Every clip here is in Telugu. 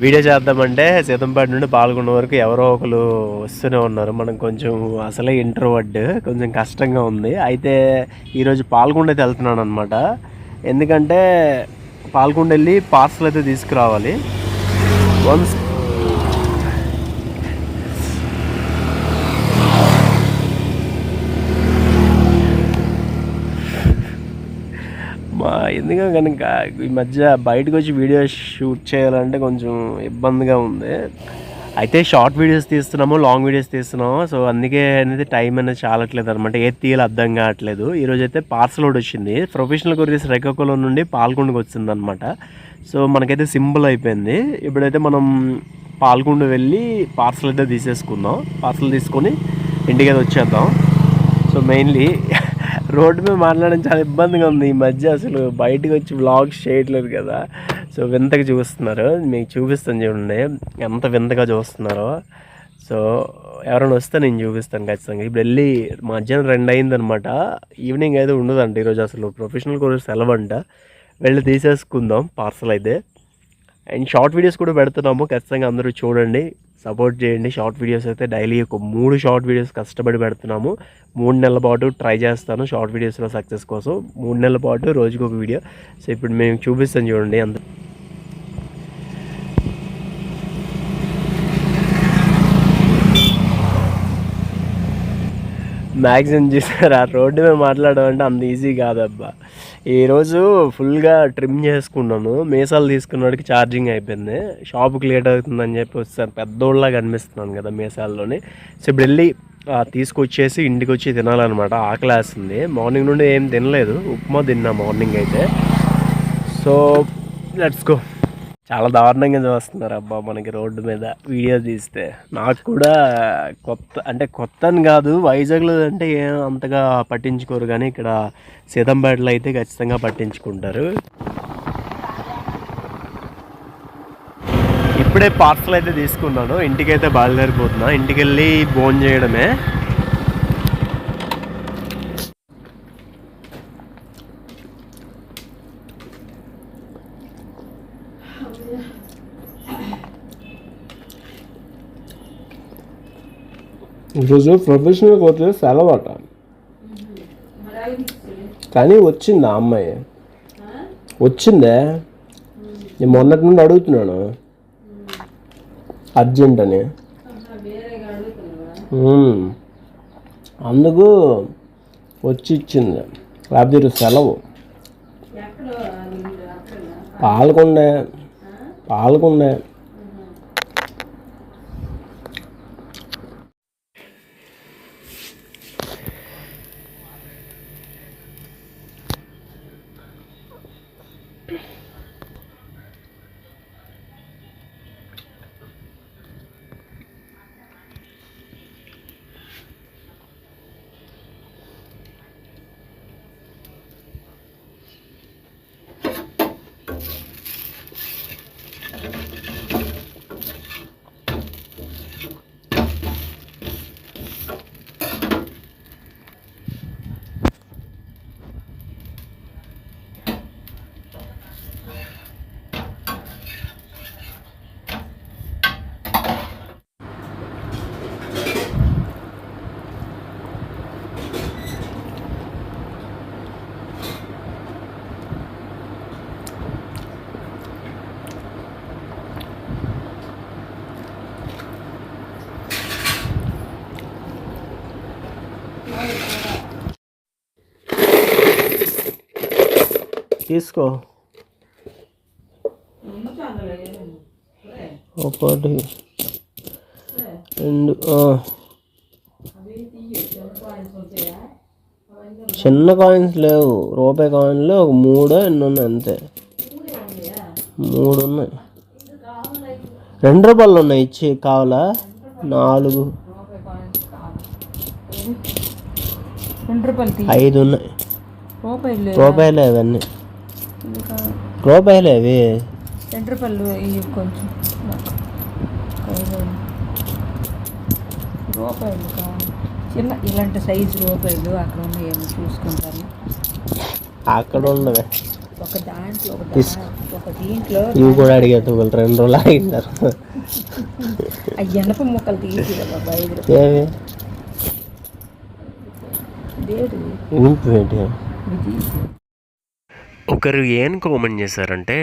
వీడియో చేద్దామంటే సీతంపేట నుండి పాల్గొన్న వరకు ఎవరో ఒకరు వస్తూనే ఉన్నారు. మనం కొంచెం అసలే ఇంటర్వర్డ్ కొంచెం కష్టంగా ఉంది. అయితే ఈరోజు పాల్గొండ అయితే వెళ్తున్నాను అనమాట ఎందుకంటే పాల్గొండ వెళ్ళి పార్సల్ అయితే తీసుకురావాలి. వన్స్ ఎందుకంటే కనుక ఈ మధ్య బయటకు వచ్చి వీడియో షూట్ చేయాలంటే కొంచెం ఇబ్బందిగా ఉంది. అయితే షార్ట్ వీడియోస్ తీస్తున్నాము లాంగ్ వీడియోస్ తీస్తున్నాము. సో అందుకే అనేది టైం అనేది చాలట్లేదు అనమాట ఏది తీయాలి అర్థం కావట్లేదు. ఈరోజు అయితే పార్సల్ ఒకటి వచ్చింది. ప్రొఫెషనల్ కొరియర్స్ శ్రీకాకుళం నుండి పాల్గొండకు వచ్చింది అనమాట సో మనకైతే సింపుల్ అయిపోయింది. ఇప్పుడైతే మనం పాల్గొండ వెళ్ళి పార్సల్ అయితే తీసేసుకుందాం. పార్సల్ తీసుకొని ఇంటికి అయితే వచ్చేద్దాం. సో మెయిన్లీ రోడ్డు మీద మాట్లాడడం చాలా ఇబ్బందిగా ఉంది. ఈ మధ్య అసలు బయటకు వచ్చి వ్లాగ్స్ చేయట్లేదు కదా. సో వింతగా చూస్తున్నారు మీకు చూపిస్తాను చూడండి. ఎంత వింతగా చూస్తున్నారో. సో ఎవరైనా వస్తే నేను చూపిస్తాను ఖచ్చితంగా. ఇప్పుడు వెళ్ళి మధ్యాహ్నం రెండు అయిందనమాట. ఈవినింగ్ అయితే ఉండదంట. ఈరోజు అసలు ప్రొఫెషనల్ కోర్స్ అంట వెళ్ళి తీసేసుకుందాం పార్సల్ అయితే. అండ్ షార్ట్ వీడియోస్ కూడా పెడుతున్నాము. ఖచ్చితంగా అందరూ చూడండి. సపోర్ట్ చేయండి. షార్ట్ వీడియోస్ అయితే డైలీ ఒక మూడు షార్ట్ వీడియోస్ కష్టపడి పెడుతున్నాము. మూడు నెలల పాటు ట్రై చేస్తాను షార్ట్ వీడియోస్లో సక్సెస్ కోసం. మూడు నెలల పాటు రోజుకొక వీడియో. సో ఇప్పుడు మేము చూపిస్తాను చూడండి అంత మ్యాక్సిమం చూసారు? ఆ రోడ్డు మీద మాట్లాడడం అంటే అంత ఈజీ కాదబ్బా. ఈరోజు ఫుల్గా ట్రిమ్ చేసుకున్నాను. మీసాలు తీసుకున్నవాడికి ఛార్జింగ్ అయిపోయింది. షాప్కి లేట్ అవుతుందని చెప్పి వస్తాను పెద్దోళ్ళగా కనిపిస్తున్నాను కదా మీసాల్లోని. సో ఇప్పుడు వెళ్ళి తీసుకొచ్చేసి ఇంటికి వచ్చి తినాలన్నమాట ఆకలి వేస్తుంది మార్నింగ్ నుండి ఏం తినలేదు. ఉప్మా తిన్నా మార్నింగ్ అయితే. సో లెట్స్ గో చాలా దారుణంగా చూస్తున్నారు. అబ్బా మనకి రోడ్డు మీద వీడియో తీస్తే. నాకు కూడా కొత్త అంటే కొత్త అని కాదు వైజాగ్లో అంటే ఏం అంతగా పట్టించుకోరు. కానీ ఇక్కడ సీతంపేటలో అయితే ఖచ్చితంగా పట్టించుకుంటారు. ఇప్పుడే పార్సల్ అయితే తీసుకున్నాను. ఇంటికైతే బయలుదేరిపోతున్నా. ఇంటికి వెళ్ళి భోజనం చేయడమే ఈరోజు ప్రొఫెషనల్ సెలవు అట కానీ వచ్చిందా అమ్మాయి? వచ్చిందే? నేను మొన్నటి నుండి అడుగుతున్నాను. అర్జెంట్ అని. అందుకు వచ్చి ఇచ్చింది. లేకపోతే సెలవు. పాల్గొండే పాల్గొండే తీసుకో. ఒకటి రెండు. చిన్న కాయిన్స్ లేవు. రూపాయి కాయిన్లు ఒక మూడో ఎన్ని ఉన్నాయి అంతే. మూడు ఉన్నాయి. రెండు రూపాయలు ఉన్నాయి ఇచ్చి కావాలా? నాలుగు. రెండు రూపాయలు తీ ఐదు ఉన్నాయి. రూపాయలు రూపాయలే అవన్నీ రూపాయలే అవి? రెండు రూపాయలు ఇవి కొంచెం. రూపాయలు కావాలి చిన్న ఇలాంటి సైజు రూపాయలు అక్కడ ఉన్నాయి ఏమో చూసుకుంటాను అక్కడ ఉండవే. ఒక దాంట్లో ఒక ఒక దీంట్లో ఇవి కూడా అడిగారు వాళ్ళు రెండు రోజులు ఆగినారు ఆ ఎనప ముక్కలు తీసి బాబా ఐదు లేదు ఇనుపు ఏంటి ఒకరు ఏం కామెంట్ చేశారంటే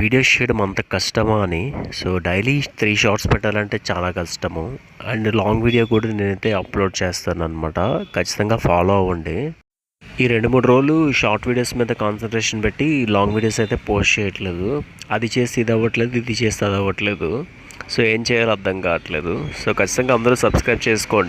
వీడియోస్ చేయడం అంత కష్టమా అని. సో డైలీ త్రీ షార్ట్స్ పెట్టాలంటే చాలా కష్టము. అండ్ లాంగ్ వీడియో కూడా నేనైతే అప్లోడ్ చేస్తాను అనమాట ఖచ్చితంగా ఫాలో అవ్వండి. ఈ రెండు మూడు రోజులు షార్ట్ వీడియోస్ మీద కాన్సన్ట్రేషన్ పెట్టి లాంగ్ వీడియోస్ అయితే పోస్ట్ చేయట్లేదు. అది చేసి ఇది అవ్వట్లేదు ఇది చేస్తే అది అవ్వట్లేదు. సో ఏం చేయాలో అర్థం కావట్లేదు. సో ఖచ్చితంగా అందరూ సబ్స్క్రైబ్ చేసుకోండి.